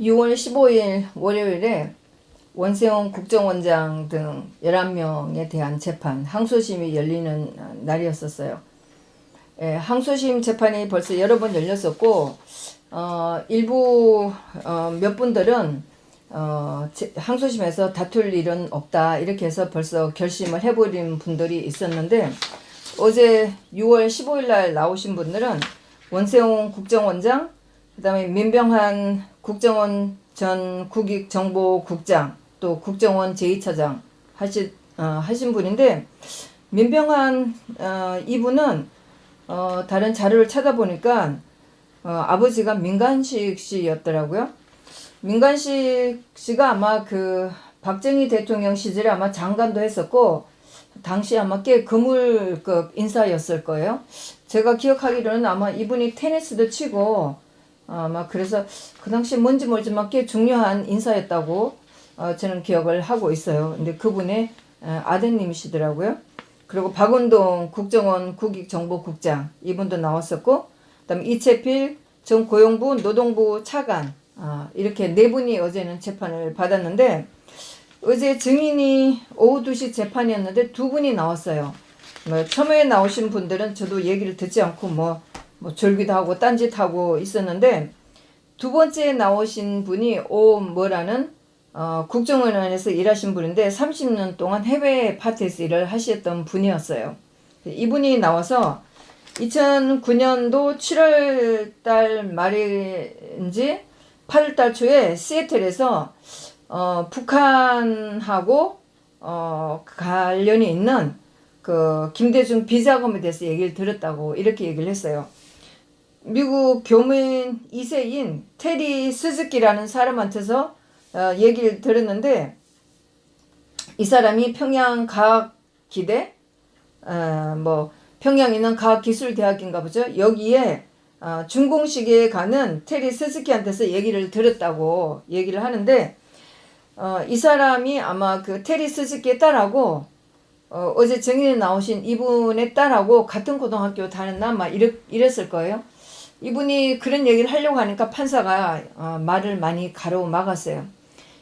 6월 15일 월요일에 원세훈 국정원장 등 11명에 대한 재판, 항소심이 열리는 날이었었어요. 예, 항소심 재판이 벌써 여러 번 열렸었고, 어, 일부, 어, 몇 분들은, 어, 제- 항소심에서 다툴 일은 없다. 이렇게 해서 벌써 결심을 해버린 분들이 있었는데, 어제 6월 15일 날 나오신 분들은 원세훈 국정원장, 그 다음에 민병한 국정원 전 국익정보국장, 또 국정원 제2차장 하신, 어, 하신 분인데, 민병한 어, 이분은 어, 다른 자료를 찾아보니까 어, 아버지가 민간식 씨였더라고요. 민간식 씨가 아마 그 박정희 대통령 시절에 아마 장관도 했었고 당시 아마 꽤 거물급 인사였을 거예요. 제가 기억하기로는 아마 이분이 테니스도 치고 아마 그래서 그 당시 뭔지 모르지만 꽤 중요한 인사였다고 어, 저는 기억을 하고 있어요. 근데 그분의 어, 아드님이시더라고요. 그리고 박운동 국정원 국익정보국장 이분도 나왔었고 그다음 이채필 전 고용부 노동부 차관 아, 이렇게 네 분이 어제는 재판을 받았는데 어제 증인이 오후 2시 재판이었는데 두 분이 나왔어요. 뭐 처음에 나오신 분들은 저도 얘기를 듣지 않고 뭐, 뭐 졸기도 하고 딴짓하고 있었는데 두 번째 나오신 분이 오 뭐라는 어, 국정원에서 일하신 분인데 30년 동안 해외 파트에서 일을 하셨던 분이었어요. 이분이 나와서 2009년도 7월 달 말인지 8월 달 초에 시애틀에서 어, 북한하고 어, 관련이 있는 그 김대중 비자금에 대해서 얘기를 들었다고 이렇게 얘기를 했어요. 미국 교민 2세인 테리 스즈키라는 사람한테서 어, 얘기를 들었는데 이 사람이 평양 과학기대 어, 뭐 평양에 있는 과학기술대학인가 보죠. 여기에 어, 준공식에 가는 테리 스즈키한테서 얘기를 들었다고 얘기를 하는데 어, 이 사람이 아마 그 테리 스즈키의 딸하고 어, 어제 정인에 나오신 이분의 딸하고 같은 고등학교 다녔나 막 이랬, 이랬을 거예요. 이분이 그런 얘기를 하려고 하니까 판사가 어, 말을 많이 가로막았어요.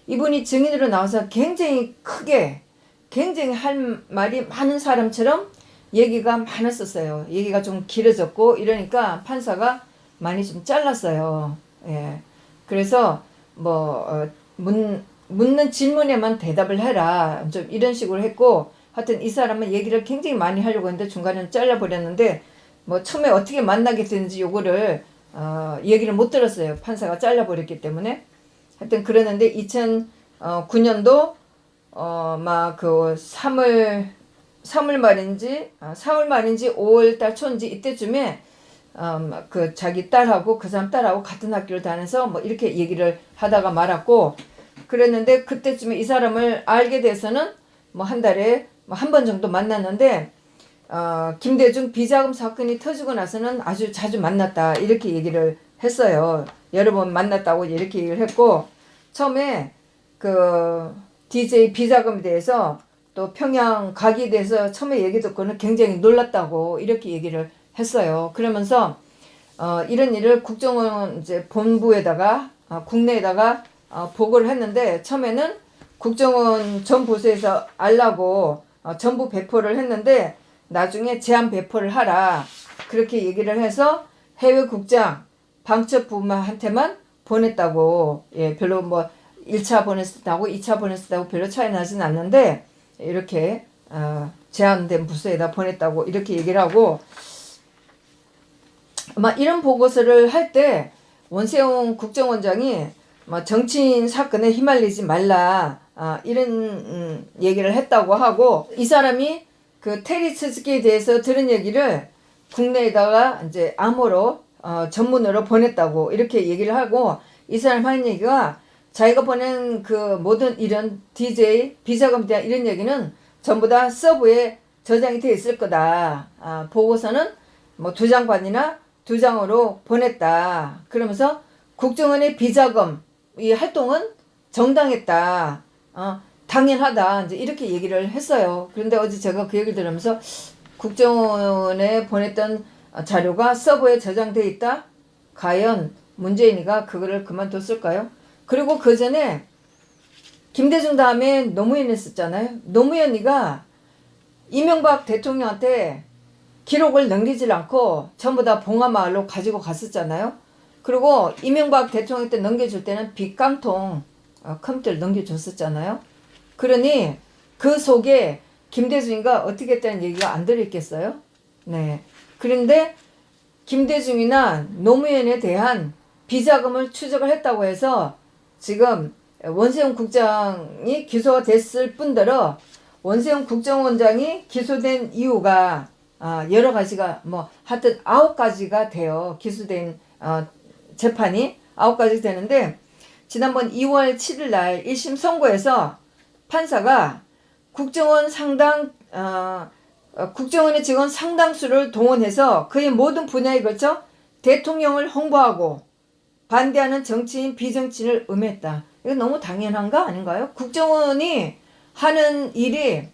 이분이 증인으로 나와서 굉장히 크게 굉장히 할 말이 많은 사람처럼 얘기가 많았었어요. 얘기가 좀 길어졌고 이러니까 판사가 많이 좀 잘랐어요. 예. 그래서 뭐 어, 문, 묻는 질문에만 대답을 해라. 좀 이런 식으로 했고 하여튼 이 사람은 얘기를 굉장히 많이 하려고 했는데 중간에 잘라버렸는데 뭐 처음에 어떻게 만나게 됐는지 요거를 어, 얘기를 못 들었어요. 판사가 잘라버렸기 때문에. 하여튼 그러는데 2009년도 어, 막 그 3월 3월 말인지 아, 4월 말인지 5월 달 초인지 이때쯤에 음, 그 자기 딸하고 그 사람 딸하고 같은 학교를 다녀서 뭐 이렇게 얘기를 하다가 말았고 그랬는데 그때쯤에 이 사람을 알게 돼서는 뭐 한 달에 뭐 한 번 정도 만났는데 어, 김대중 비자금 사건이 터지고 나서는 아주 자주 만났다 이렇게 얘기를 했어요. 여러 번 만났다고 이렇게 얘기를 했고 처음에 그 DJ 비자금에 대해서 또 평양 가기에 대해서 처음에 얘기 듣고는 굉장히 놀랐다고 이렇게 얘기를 했어요. 그러면서 어, 이런 일을 국정원 이제 본부에다가 어, 국내에다가 어, 보고를 했는데 처음에는 국정원 전 부서에서 알라고 어, 전부 배포를 했는데 나중에 제한 배포를 하라. 그렇게 얘기를 해서 해외 국장 방첩부만한테만 보냈다고. 예 별로 뭐 1차 보냈다고 2차 보냈다고 별로 차이 나진 않는데 이렇게 어, 제한된 부서에다 보냈다고 이렇게 얘기를 하고. 아마 이런 보고서를 할 때 원세훈 국정원장이 뭐 정치인 사건에 휘말리지 말라 아, 이런 음, 얘기를 했다고 하고 이 사람이 그 테리 스즈키에 대해서 들은 얘기를 국내에다가 이제 암호로 어, 전문으로 보냈다고 이렇게 얘기를 하고 이 사람 하는 얘기가 자기가 보낸 그 모든 이런 DJ 비자금 대한 이런 얘기는 전부 다 서브에 저장이 돼 있을 거다. 아, 보고서는 뭐 두 장반이나 두 장으로 보냈다. 그러면서 국정원의 비자금 이 활동은 정당했다. 어, 당연하다. 이제 이렇게 얘기를 했어요. 그런데 어제 제가 그 얘기를 들으면서 국정원에 보냈던 자료가 서버에 저장돼 있다. 과연 문재인이가 그거를 그만뒀을까요? 그리고 그 전에 김대중 다음에 노무현 했었잖아요. 노무현이가 이명박 대통령한테 기록을 넘기질 않고 전부 다 봉화마을로 가지고 갔었잖아요. 그리고 이명박 대통령 때 넘겨줄 때는 빗깡통 어, 컴퓨터를 넘겨줬었잖아요. 그러니 그 속에 김대중이가 어떻게 했다는 얘기가 안 들어있겠어요? 네. 그런데 김대중이나 노무현에 대한 비자금을 추적을 했다고 해서 지금 원세훈 국장이 기소가 됐을 뿐더러 원세훈 국정원장이 기소된 이유가 아, 여러 가지가 뭐 하여튼 아홉 가지가 돼요. 기소된 어, 재판이 아홉 가지 되는데 지난번 2월 7일 날 1심 선고에서 판사가 국정원 상당 어, 어, 국정원의 직원 상당수를 동원해서 그의 모든 분야에 걸쳐 대통령을 홍보하고 반대하는 정치인 비정치인을 음했다. 이거 너무 당연한 거 아닌가요? 국정원이 하는 일이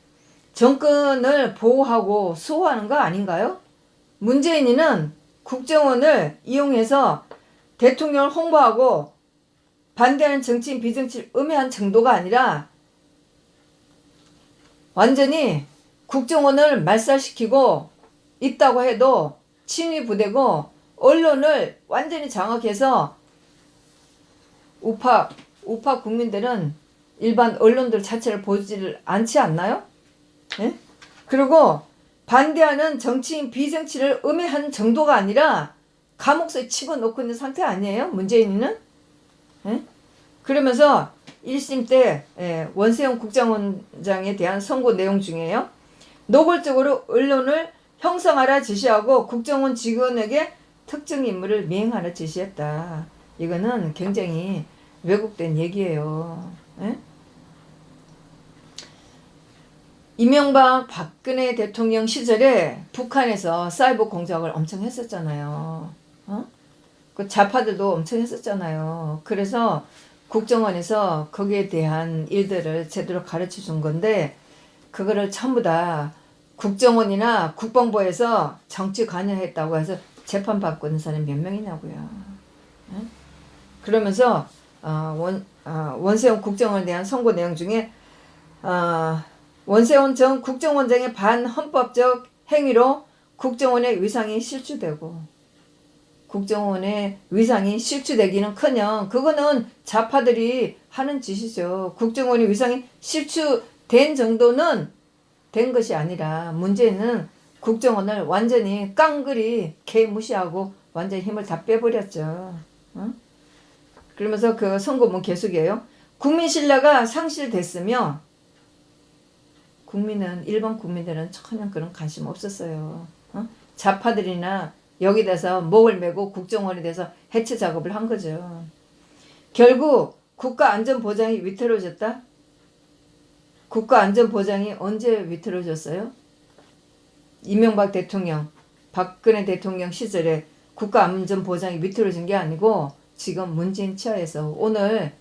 정권을 보호하고 수호하는 거 아닌가요? 문재인이는 국정원을 이용해서 대통령을 홍보하고 반대하는 정치인 비정치를 음해한 정도가 아니라 완전히 국정원을 말살시키고 있다고 해도 친위 부대고 언론을 완전히 장악해서 우파 우파 국민들은 일반 언론들 자체를 보지를 않지 않나요? 예? 그리고 반대하는 정치인 비정치를 음해한 정도가 아니라 감옥에 치고 놓고 있는 상태 아니에요? 문재인이는? 예? 그러면서 1심 때 예, 원세훈 국정원장에 대한 선고 내용 중에요. 노골적으로 언론을 형성하라 지시하고 국정원 직원에게 특정 임무를 미행하라 지시했다. 이거는 굉장히 왜곡된 얘기예요. 예? 이명박 박근혜 대통령 시절에 북한에서 사이버 공작을 엄청 했었잖아요. 어? 그 좌파들도 엄청 했었잖아요. 그래서 국정원에서 거기에 대한 일들을 제대로 가르쳐 준 건데 그거를 전부 다 국정원이나 국방부에서 정치 관여했다고 해서 재판 받고 있는 사람이 몇 명이냐고요. 예? 그러면서 어, 원, 어, 원세훈 국정원에 대한 선고 내용 중에 어, 원세훈 전 국정원장의 반헌법적 행위로 국정원의 위상이 실추되고 국정원의 위상이 실추되기는 커녕 그거는 좌파들이 하는 짓이죠. 국정원의 위상이 실추된 정도는 된 것이 아니라 문제는 국정원을 완전히 깡그리 개무시하고 완전히 힘을 다 빼버렸죠. 응? 그러면서 그 선고문 계속이에요. 국민 신뢰가 상실됐으며 국민은 일반 국민들은 전혀 그런 관심 없었어요. 어? 좌파들이나 여기 대해서 목을 메고 국정원에 대해서 해체 작업을 한 거죠. 결국 국가 안전 보장이 위태로워졌다. 국가 안전 보장이 언제 위태로워졌어요? 이명박 대통령, 박근혜 대통령 시절에 국가 안전 보장이 위태로워진 게 아니고 지금 문재인 치하에서 오늘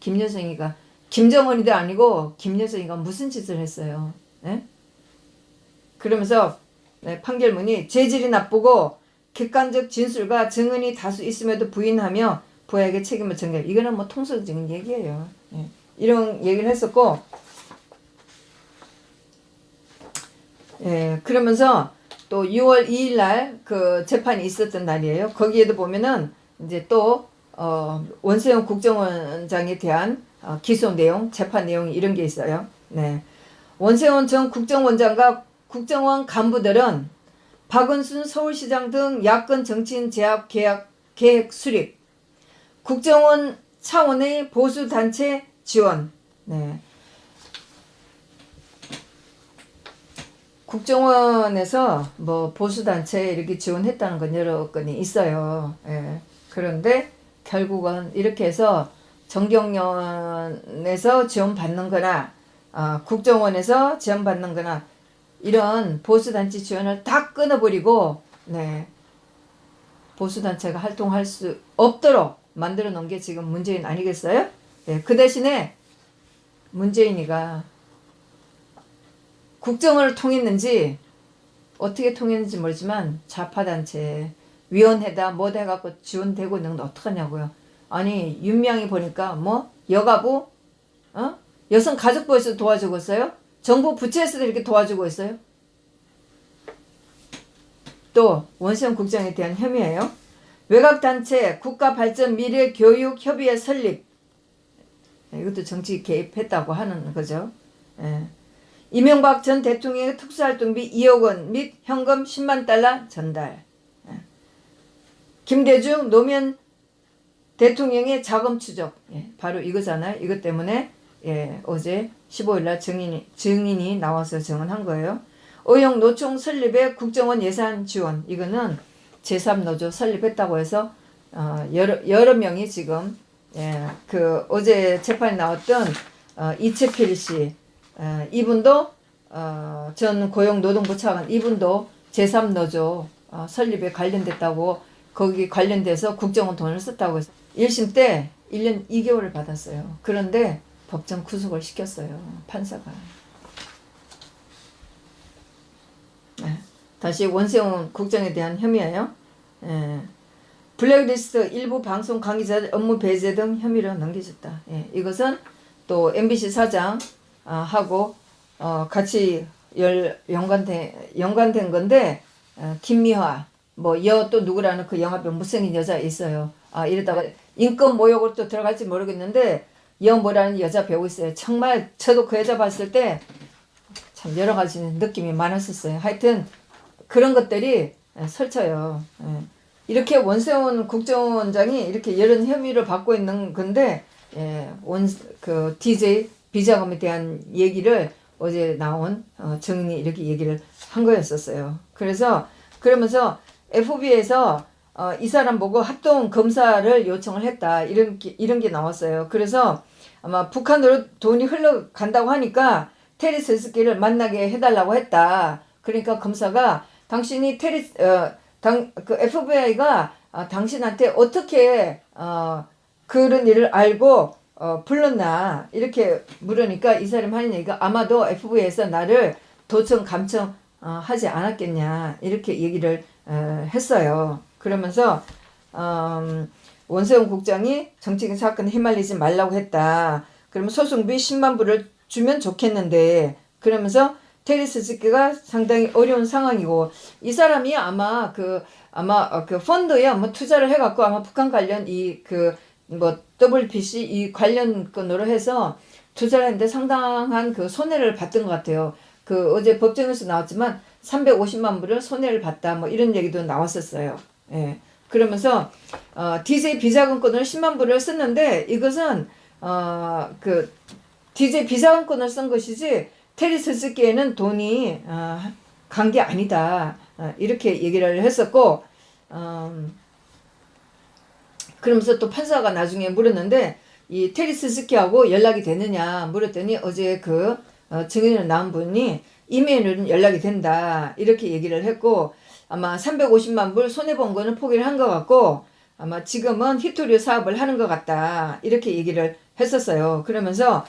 김여정이가 김정은이도 아니고 김여정이가 무슨 짓을 했어요? 네? 그러면서 네, 판결문이 죄질이 나쁘고 객관적 진술과 증언이 다수 있음에도 부인하며 부하에게 책임을 전개. 이거는 뭐 통설적인 얘기예요. 네. 이런 얘기를 했었고, 예, 그러면서 또 6월 2일 날 그 재판이 있었던 날이에요. 거기에도 보면은 이제 또 어, 원세훈 국정원장에 대한 어, 기소 내용, 재판 내용 이런 게 있어요. 네. 원세훈 전 국정원장과 국정원 간부들은 박은순 서울시장 등 야권 정치인 제압 계약 계획 수립, 국정원 차원의 보수 단체 지원. 네. 국정원에서 뭐 보수 단체 이렇게 지원했다는 건 여러 건이 있어요. 예. 그런데 결국은 이렇게 해서 정경련에서 지원받는 거나 어, 국정원에서 지원받는 거나 이런 보수단체 지원을 다 끊어버리고 네 보수단체가 활동할 수 없도록 만들어 놓은 게 지금 문재인 아니겠어요? 네, 그 대신에 문재인이가 국정을 통했는지 어떻게 통했는지 모르지만 좌파단체 위원회다 뭐다 해갖고 지원되고 있는 건 어떡하냐고요. 아니 윤명이 보니까 뭐 여가부 어 여성 가족부에서 도와주고 있어요 정부 부처에서도 이렇게 도와주고 있어요 또 원시영 국장에 대한 혐의예요 외곽단체 국가발전 미래 교육 협의회 설립 이것도 정치 개입했다고 하는 거죠 예. 이명박 전 대통령의 특수활동비 2억 원 및 현금 10만 달러 전달 예. 김대중 노무현 대통령의 자금 추적 예, 바로 이거잖아요. 이것 때문에 예, 어제 15일날 증인이 증인이 나와서 증언한 거예요. 의용 노총 설립에 국정원 예산 지원 이거는 제3노조 설립했다고 해서 어, 여러 여러 명이 지금 예, 그 어제 재판에 나왔던 어, 이채필 씨 어, 이분도 어, 전 고용노동부 차관 이분도 제3노조 어, 설립에 관련됐다고 거기 관련돼서 국정원 돈을 썼다고 해서 1심 때 1년 2개월을 받았어요. 그런데 법정 구속을 시켰어요. 판사가. 네. 다시 원세훈 국장에 대한 혐의예요. 예. 블랙리스트 일부 방송 관계자 업무 배제 등 혐의로 넘겨졌다. 예. 이것은 또 MBC 사장 아, 하고 어, 같이 열 연관된 연관된 건데 어, 김미화 뭐 여 또 누구라는 그 영화배우 못생긴 여자 있어요. 아 이러다가 인권 모욕으로 또 들어갈지 모르겠는데 여 뭐라는 여자 배우 있어요. 정말 저도 그 여자 봤을 때 참 여러 가지 느낌이 많았었어요. 하여튼 그런 것들이 예, 설쳐요. 예. 이렇게 원세훈 국정원장이 이렇게 이런 혐의를 받고 있는 건데 예, 원그 DJ 비자금에 대한 얘기를 어제 나온 어, 증인이 이렇게 얘기를 한 거였었어요. 그래서 그러면서 FB에서 어, 이 사람 보고 합동 검사를 요청을 했다 이런 게, 이런 게 나왔어요. 그래서 아마 북한으로 돈이 흘러간다고 하니까 테리 스스키를 만나게 해달라고 했다. 그러니까 검사가 당신이 테리 어 당 그 FBI가 아, 당신한테 어떻게 어 그런 일을 알고 어 불렀나 이렇게 물으니까 이 사람 하는 얘기가 아마도 FBI에서 나를 도청 감청 어, 하지 않았겠냐 이렇게 얘기를 어, 했어요. 그러면서 음, 원세훈 국장이 정치적인 사건에 휘말리지 말라고 했다. 그러면 소송비 10만 불을 주면 좋겠는데 그러면서 테리스 스키가 상당히 어려운 상황이고 이 사람이 아마 그 아마 어, 그 펀드에 뭐 투자를 해갖고 아마 북한 관련 이 그 뭐 WPC 이 관련 건으로 해서 투자를 했는데 상당한 그 손해를 봤던 것 같아요. 그 어제 법정에서 나왔지만 350만 불을 손해를 봤다 뭐 이런 얘기도 나왔었어요. 예. 그러면서 어, DJ 비자금권을 10만 불을 썼는데 이것은 어, 그 DJ 비자금권을 쓴 것이지 테리 스즈키에는 돈이 어, 간게 아니다. 어, 이렇게 얘기를 했었고 음, 그러면서 또 판사가 나중에 물었는데 이 테리 스즈키하고 연락이 되느냐 물었더니 어제 그 어, 증인을 나온 분이 이메일은 연락이 된다. 이렇게 얘기를 했고 아마 350만 불 손해본 거는 포기를 한 것 같고 아마 지금은 히토류 사업을 하는 것 같다 이렇게 얘기를 했었어요. 그러면서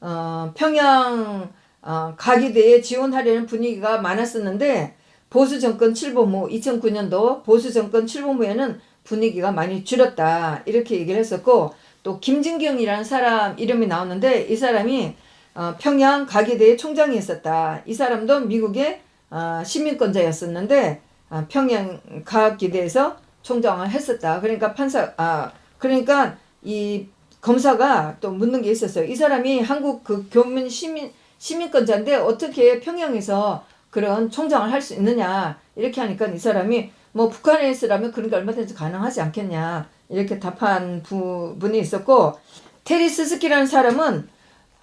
어, 평양 어, 가기대에 지원하려는 분위기가 많았었는데 보수 정권 출범 후 2009년도 보수 정권 출범 후에는 분위기가 많이 줄었다 이렇게 얘기를 했었고 또 김진경이라는 사람 이름이 나오는데 이 사람이 어, 평양 가기대의 총장이 있었다. 이 사람도 미국의 어, 시민권자였었는데 어, 평양 가기대에서 총장을 했었다. 그러니까 판사 아 그러니까 이 검사가 또 묻는 게 있었어요. 이 사람이 한국 그 교민 시민 시민권자인데 어떻게 평양에서 그런 총장을 할 수 있느냐 이렇게 하니까 이 사람이 뭐 북한에 있으라면 그런 게 얼마든지 가능하지 않겠냐 이렇게 답한 부분이 있었고 테리 스스키라는 사람은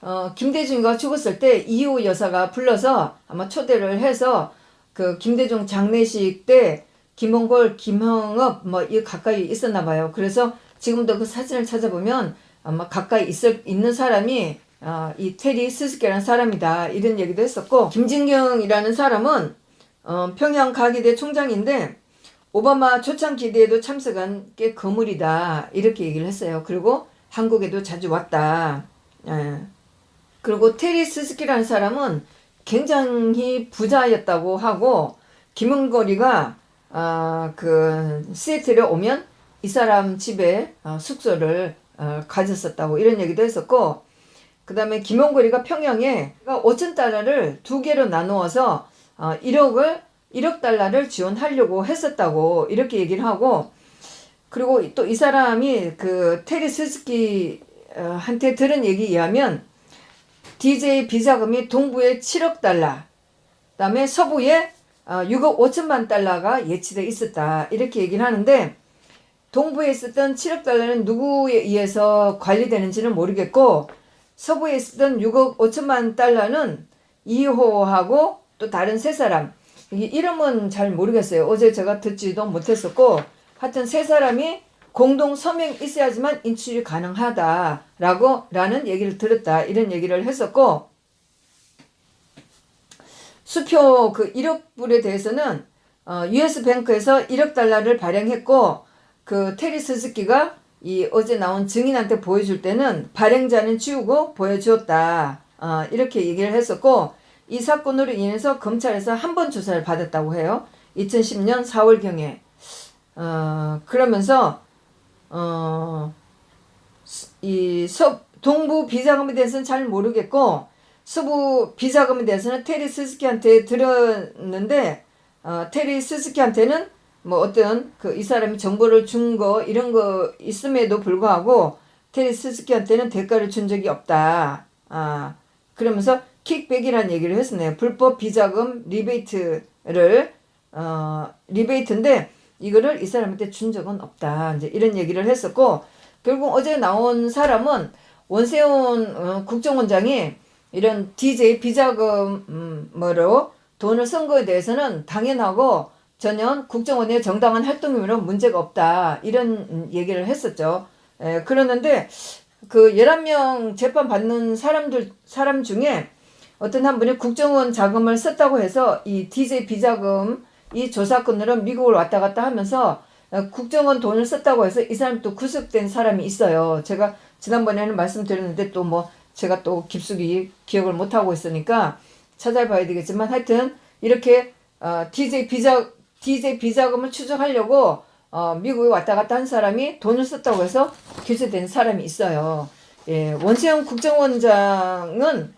어, 김대중이가 죽었을 때 이호 여사가 불러서 아마 초대를 해서 그 김대중 장례식 때 김홍골, 김형업 뭐 이 가까이 있었나 봐요. 그래서 지금도 그 사진을 찾아보면 아마 가까이 있을 있는 사람이 어, 이 테리 스스케라는 사람이다 이런 얘기도 했었고 김진경이라는 사람은 어, 평양 가기대 총장인데 오바마 초창 기대에도 참석한 게 거물이다 이렇게 얘기를 했어요. 그리고 한국에도 자주 왔다. 예. 그리고 테리 스스키라는 사람은 굉장히 부자였다고 하고 김은거리가 아, 그 시애틀에 오면 이 사람 집에 어, 숙소를 어, 가졌었다고 이런 얘기도 했었고 그 다음에 김용거리가 평양에 5천 달러를 두 개로 나누어서 어, 1억을 1억 달러를 지원하려고 했었다고 이렇게 얘기를 하고 그리고 또 이 사람이 그 테리 스즈키 어, 한테 들은 얘기에 의하면 DJ 비자금이 동부에 7억 달러, 그 다음에 서부에 어, 6억 5천만 달러가 예치돼 있었다 이렇게 얘기를 하는데 동부에 있었던 7억 달러는 누구에 의해서 관리되는지는 모르겠고 서부에 있었던 6억 5천만 달러는 이호하고 또 다른 세 사람 이름은 잘 모르겠어요. 어제 제가 듣지도 못했었고 하여튼 세 사람이 공동 서명 있어야지만 인출이 가능하다라고 라는 얘기를 들었다 이런 얘기를 했었고 수표 그 1억 불에 대해서는 어, US 뱅크에서 1억 달러를 발행했고 그 테리 스즈키가 이 어제 나온 증인한테 보여줄 때는 발행자는 지우고 보여주었다. 어, 이렇게 얘기를 했었고 이 사건으로 인해서 검찰에서 한 번 조사를 받았다고 해요. 2010년 4월경에. 어, 그러면서 어, 이 서, 동부 비자금에 대해서는 잘 모르겠고 서부 비자금에 대해서는 테리 스스키한테 들었는데 어, 테리 스스키한테는 뭐 어떤 그 이 사람이 정보를 준 거 이런 거 있음에도 불구하고 테리 스스키한테는 대가를 준 적이 없다. 아 그러면서 킥백이라는 얘기를 했었네요. 불법 비자금 리베이트를 어 리베이트인데 이거를 이 사람한테 준 적은 없다. 이제 이런 얘기를 했었고 결국 어제 나온 사람은 원세훈 어, 국정원장이 이런 DJ 비자금으로 돈을 쓴 거에 대해서는 당연하고 전혀 국정원의 정당한 활동이므로 문제가 없다. 이런 얘기를 했었죠. 에, 그러는데 그 11명 재판 받는 사람들, 사람 중에 어떤 한 분이 국정원 자금을 썼다고 해서 이 DJ 비자금 이 조사건으로 미국을 왔다 갔다 하면서 어, 국정원 돈을 썼다고 해서 이 사람이 또 구속된 사람이 있어요. 제가 지난번에는 말씀드렸는데 또 뭐 제가 또 깊숙이 기억을 못하고 있으니까 찾아봐야 되겠지만 하여튼 이렇게 어, DJ 비자 DJ 비자금을 추적하려고 어, 미국에 왔다 갔다 한 사람이 돈을 썼다고 해서 기소된 사람이 있어요. 예, 원세영 국정원장은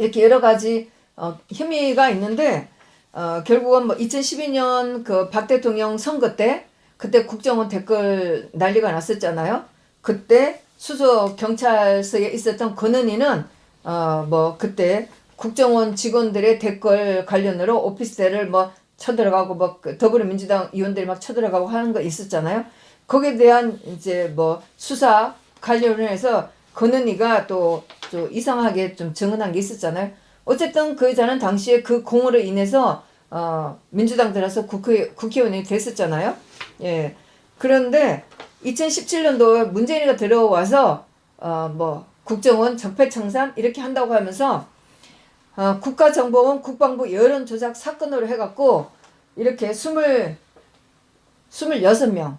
이렇게 여러 가지 어, 혐의가 있는데 어, 결국은 뭐 2012년 그 박 대통령 선거 때 그때 국정원 댓글 난리가 났었잖아요. 그때 수석 경찰서에 있었던 권은희는 어 뭐 그때 국정원 직원들의 댓글 관련으로 오피스텔을 뭐 쳐들어가고 뭐 더불어민주당 의원들이 막 쳐들어가고 하는 거 있었잖아요. 거기에 대한 이제 뭐 수사 관련해서 권은희가 또, 좀 이상하게 좀 증언한 게 있었잖아요. 어쨌든 그 여자는 당시에 그 공으로 인해서 어, 민주당 들어서 국회, 국회의원이 됐었잖아요. 예. 그런데 2017년도에 문재인이가 들어와서 어, 뭐 국정원 적폐청산 이렇게 한다고 하면서 어, 국가정보원 국방부 여론조작 사건으로 해갖고 이렇게 스물 스물여섯 명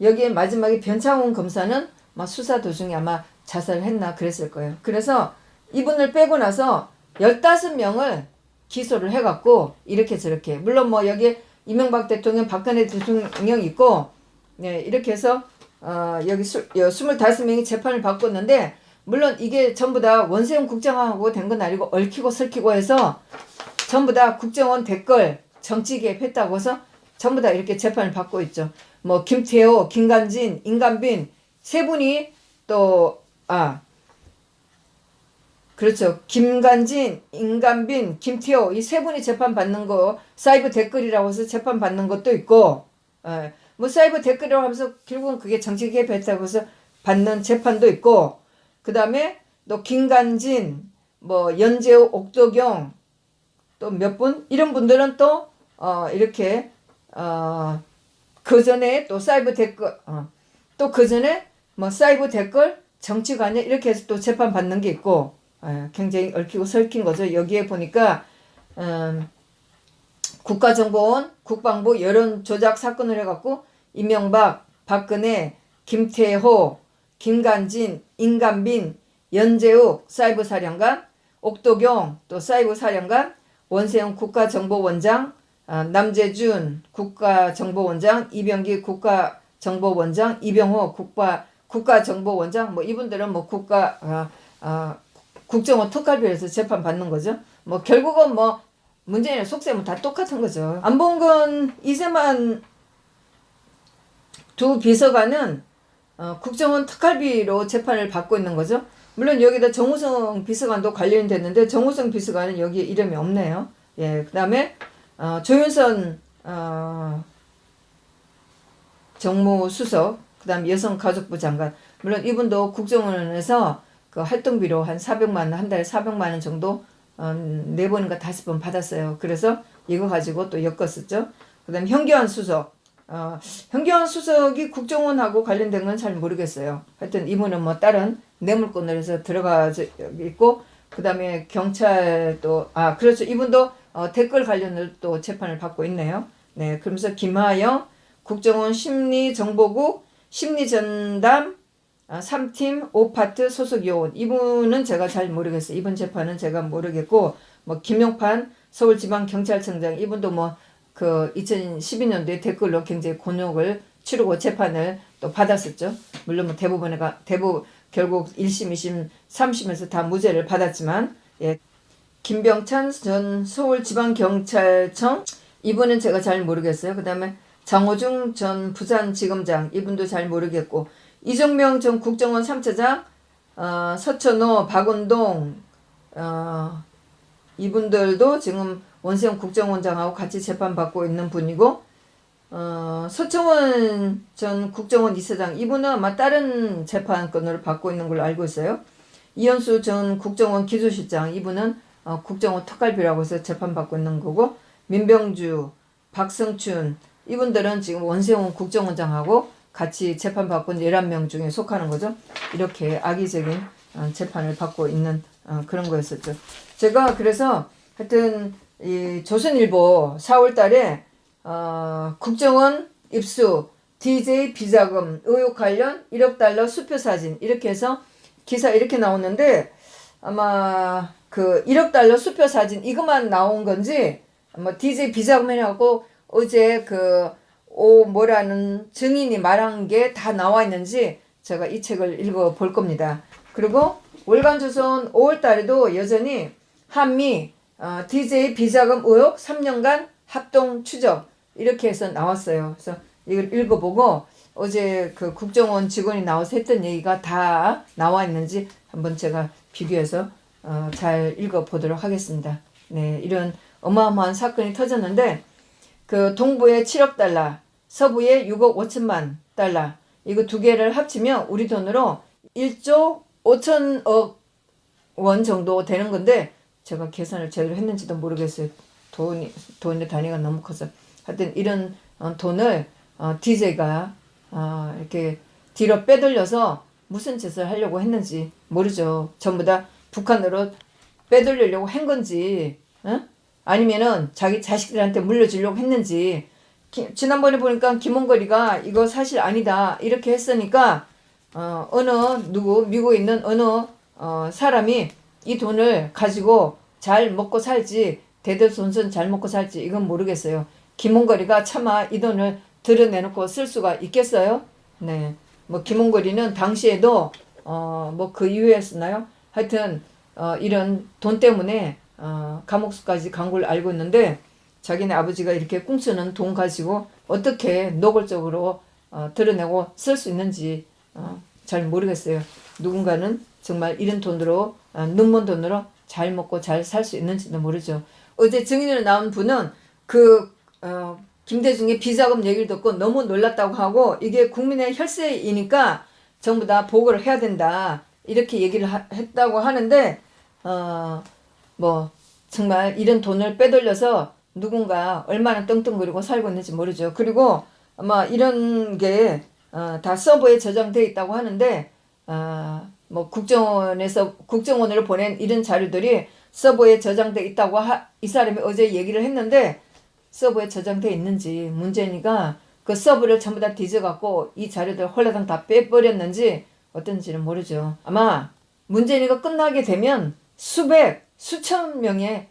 여기에 마지막에 변창훈 검사는 막 수사 도중에 아마 자살했나 그랬을 거예요. 그래서 이분을 빼고 나서 열다섯 명을 기소를 해갖고 이렇게 저렇게 물론 뭐 여기 이명박 대통령 박근혜 대통령 있고 네 이렇게 해서 어 여기 수, 스물다섯 명이 재판을 받고있는데 물론 이게 전부 다 원세훈 국장하고 된 건 아니고 얽히고 설키고 해서 전부 다 국정원 댓글 정치 개입했다고 해서 전부 다 이렇게 재판을 받고 있죠. 뭐 김태호, 김간진, 임간빈 세 분이 또 아 그렇죠. 김간진, 임간빈, 김태호 이 세 분이 재판 받는 거 사이버 댓글이라고 해서 재판 받는 것도 있고 예. 뭐 사이버 댓글이라고 하면서 결국은 그게 정치 개입했다고 해서 받는 재판도 있고 그 다음에 또 김간진, 뭐 연재호, 옥도경 또 몇 분 이런 분들은 또 어, 이렇게 어, 그 전에 또 사이버 댓글 어, 또 그 전에 뭐 사이버 댓글 정치관에 이렇게 해서 또 재판 받는 게 있고 예, 굉장히 얽히고 설킨 거죠. 여기에 보니까 음, 국가정보원, 국방부 여론 조작 사건을 해갖고 이명박, 박근혜, 김태호, 김간진, 임간빈, 연재욱 사이버 사령관, 옥도경 또 사이버 사령관, 원세영 국가정보원장, 아, 남재준 국가정보원장, 이병기 국가 정보원장 이병호 국가 국가정보원장 뭐 이분들은 뭐 국가 아, 아, 국정원 특활비에서 재판 받는 거죠. 뭐 결국은 뭐 문재인의 속셈은 다 똑같은 거죠. 안봉근 이세만 두 비서관은 어, 국정원 특활비로 재판을 받고 있는 거죠. 물론 여기다 정우성 비서관도 관련이 됐는데 정우성 비서관은 여기에 이름이 없네요. 예, 그 다음에 어, 조윤선 어, 정무수석, 그 다음 여성가족부 장관. 물론 이분도 국정원에서 그 활동비로 한 400만 원, 한 달에 400만 원 정도 어, 네 번인가 다섯 번 받았어요. 그래서 이거 가지고 또 엮었었죠. 그 다음 현기환 수석. 어, 현기환 수석이 국정원하고 관련된 건 잘 모르겠어요. 하여튼 이분은 뭐 다른 뇌물건을 해서 들어가 있고 그 다음에 경찰도 아 그렇죠. 이분도 어, 댓글 관련으로 또 재판을 받고 있네요. 네, 그러면서 김하영 국정원 심리정보국 심리전담 아, 3팀 5파트 소속 요원 이분은 제가 잘 모르겠어요. 이번 재판은 제가 모르겠고 뭐 김용판 서울지방경찰청장 이분도 뭐 그 2012년도에 댓글로 굉장히 곤욕을 치르고 재판을 또 받았었죠. 물론 뭐 대부분의 가 대부 결국 1심, 2심, 3심에서 다 무죄를 받았지만 예. 김병찬 전 서울지방경찰청 이분은 제가 잘 모르겠어요. 그 다음에 장호중 전 부산지검장 이분도 잘 모르겠고 이정명 전 국정원 3차장 어, 서천호 박운동 어, 이분들도 지금 원세훈 국정원장하고 같이 재판받고 있는 분이고 어, 서청원 전 국정원 이사장 이분은 아마 다른 재판건을 받고 있는 걸로 알고 있어요. 이현수 전 국정원 기조실장 이분은 어, 국정원 특활비라고 해서 재판받고 있는 거고 민병주, 박성춘 이분들은 지금 원세훈 국정원장하고 같이 재판받고 있는 11명 중에 속하는 거죠. 이렇게 악의적인 어, 재판을 받고 있는 어, 그런 거였었죠. 제가 그래서 하여튼 이 조선일보 4월 달에 어, 국정원 입수 DJ 비자금 의혹 관련 1억 달러 수표 사진 이렇게 해서 기사 이렇게 나오는데 아마 그 1억 달러 수표 사진 이것만 나온 건지 뭐 DJ 비자금 해갖고 어제 그 오 뭐라는 증인이 말한 게 다 나와 있는지 제가 이 책을 읽어 볼 겁니다. 그리고 월간 조선 5월 달에도 여전히 한미 어, DJ 비자금 의혹 3년간 합동 추적 이렇게 해서 나왔어요. 그래서 이걸 읽어보고 어제 그 국정원 직원이 나와서 했던 얘기가 다 나와 있는지 한번 제가 비교해서 어, 잘 읽어보도록 하겠습니다. 네, 이런 어마어마한 사건이 터졌는데 그 동부에 7억 달러, 서부에 6억 5천만 달러 이거 두 개를 합치면 우리 돈으로 1조 5천억 원 정도 되는 건데 제가 계산을 제대로 했는지도 모르겠어요. 돈이 돈의 단위가 너무 커서 하여튼 이런 어, 돈을 어, DJ가 어, 이렇게 뒤로 빼돌려서 무슨 짓을 하려고 했는지 모르죠. 전부 다 북한으로 빼돌리려고 한 건지, 응? 아니면은 자기 자식들한테 물려주려고 했는지. 기, 지난번에 보니까 김원거리가 이거 사실 아니다 이렇게 했으니까 어, 어느 누구 미국에 있는 어느 어, 사람이 이 돈을 가지고 잘 먹고 살지 대대손손 잘 먹고 살지 이건 모르겠어요. 김원거리가 차마 이 돈을 드러내놓고 쓸 수가 있겠어요? 네. 뭐 김원거리는 당시에도 어 뭐 그 이후였나요? 하여튼 어 이런 돈 때문에 어 감옥수까지 간 걸 알고 있는데 자기네 아버지가 이렇게 꿍쓰는 돈 가지고 어떻게 노골적으로 어 드러내고 쓸 수 있는지 어 잘 모르겠어요. 누군가는 정말 이런 돈으로 어, 눈먼 돈으로 잘 먹고 잘 살 수 있는지도 모르죠. 어제 증인으로 나온 분은 그 어, 김대중의 비자금 얘기를 듣고 너무 놀랐다고 하고 이게 국민의 혈세이니까 전부 다 보고를 해야 된다 이렇게 얘기를 하, 했다고 하는데 어 뭐 정말 이런 돈을 빼돌려서 누군가 얼마나 떵떵거리고 살고 있는지 모르죠. 그리고 아마 이런 게다 어, 서버에 저장돼 있다고 하는데 어, 뭐 국정원에서 국정원으로 보낸 이런 자료들이 서버에 저장돼 있다고 하, 이 사람이 어제 얘기를 했는데 서버에 저장돼 있는지 문제니까 그 서버를 전부 다 뒤져갖고 이 자료들 홀라당 다 빼버렸는지 어떤지는 모르죠. 아마 문재인이가 끝나게 되면 수백, 수천 명의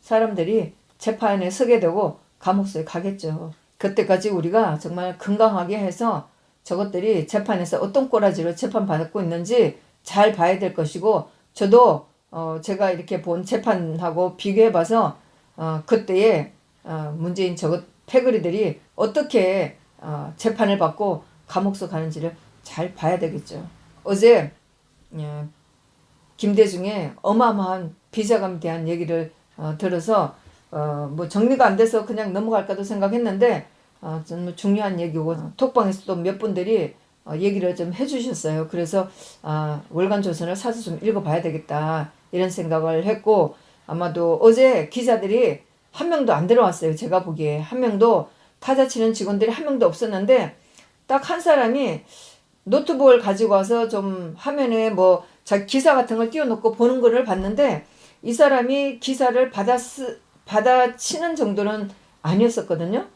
사람들이 재판에 서게 되고 감옥소에 가겠죠. 그때까지 우리가 정말 건강하게 해서 저것들이 재판에서 어떤 꼬라지로 재판받고 있는지 잘 봐야 될 것이고 저도 어 제가 이렇게 본 재판하고 비교해 봐서 어 그때의 어 문재인 저것 패거리들이 어떻게 어 재판을 받고 감옥서 가는지를 잘 봐야 되겠죠. 어제 예, 김대중의 어마어마한 비자금에 대한 얘기를 어, 들어서 어, 뭐 정리가 안 돼서 그냥 넘어갈까도 생각했는데 어, 좀 중요한 얘기고 톡방에서도 몇 분들이 어, 얘기를 좀 해주셨어요. 그래서 아, 월간 조선을 사서 좀 읽어봐야 되겠다 이런 생각을 했고 아마도 어제 기자들이 한 명도 안 들어왔어요. 제가 보기에 한 명도 타자 치는 직원들이 한 명도 없었는데 딱 한 사람이 노트북을 가지고 와서 좀 화면에 뭐 자 기사 같은 걸 띄워놓고 보는 거를 봤는데 이 사람이 기사를 받아 쓰 받아 치는 정도는 아니었었거든요.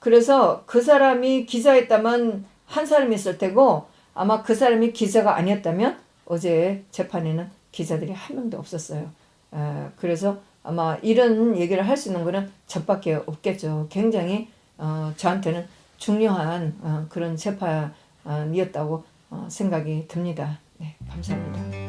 그래서 그 사람이 기자였다면 한 사람이 있을 테고 아마 그 사람이 기자가 아니었다면 어제 재판에는 기자들이 한 명도 없었어요. 아, 그래서 아마 이런 얘기를 할 수 있는 거는 저밖에 없겠죠. 굉장히 어, 저한테는 중요한 어, 그런 재판이었다고 어, 생각이 듭니다. 네, 감사합니다.